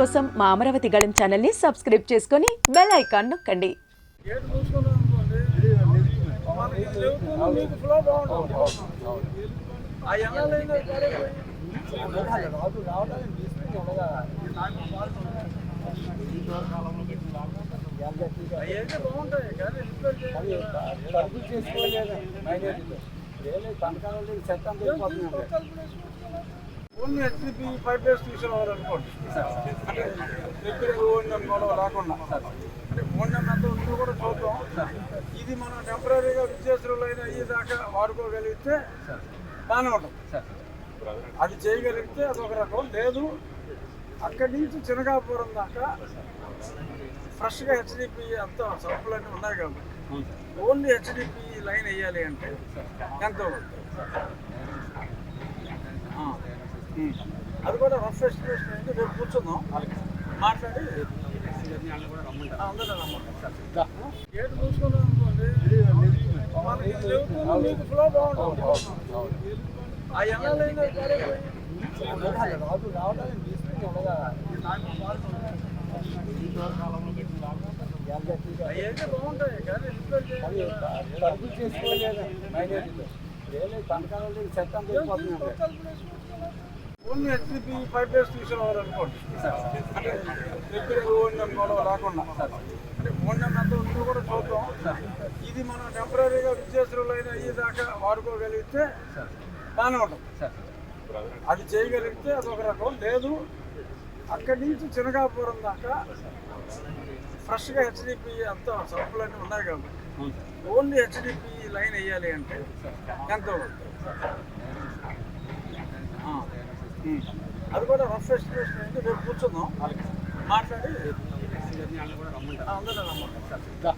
కోసం మా అమరావతి గళం ఛానల్ని సబ్స్క్రైబ్ చేసుకొని బెల్ ఐకాన్ నొక్కండి. చేసుకోలేదు చెత్త ఓన్లీ హెచ్డిపి ఫైవ్ డేస్ తీసుకురావాలి అనుకోండి అంటే రిపేర్ ఓన్యం గొడవ లేకుండా అంటే ఓన్యం ఎంత ఉందో కూడా చూద్దాం. ఇది మనం టెంపరీగా విద్యార్థులు అయినా అయ్యేదాకా వాడుకోగలిగితే బాగానే ఉంటుంది. అది చేయగలిగితే అది ఒక రకం. లేదు అక్కడి నుంచి చినగాపురం దాకా ఫ్రెష్గా హెచ్డిపి అంతా సరుకులన్నీ ఉన్నాయి కాబట్టి. ఓన్లీ హెచ్డిపి లైన్ వేయాలి అంటే ఎంత అవుతుంది? అది కూడా రఫ్ ఎస్టిమేషన్ అయితే రేపు కూర్చుందాం. మాట్లాడి అందరూ రమ్మంటాం. గేట్ చూసుకున్నాం అనుకోండి. మనకి మీకు ఫ్లో బాగుంటుంది. ఆ ఎన్నాళ్ళైనా పడిపోయి అవైతే బాగుంటాయి కానీ రిపేర్ చేయాలి ఓన్లీ హెచ్డిపి ఫైవ్ డేస్ తీసుకురావాలి అనుకోండి. అంటే రిపేర్ ఓన్యం గొడవ రాకుండా. అంటే ఓన్యం ఎంత ఉందో కూడా చూద్దాం. ఇది మనం టెంపరీగా విద్యార్థులు అయ్యేదాకా వాడుకోగలిగితే బాగానే ఉంటుంది. అది చేయగలిగితే అదొక రకం. లేదు అక్కడి నుంచి చినగాపురం దాకా ఫ్రెష్గా హెచ్డిపి అంతా సరుకులన్నీ ఉన్నాయి కాబట్టి. ఓన్లీ హెచ్డిపి లైన్ వేయాలి అంటే ఎంత ఉంటుంది. అది కూడా రఫ్ ఎస్టిమేషన్ అయితే రేపు కూర్చుందాం. మాట్లాడి అందరూ రమ్మంటాం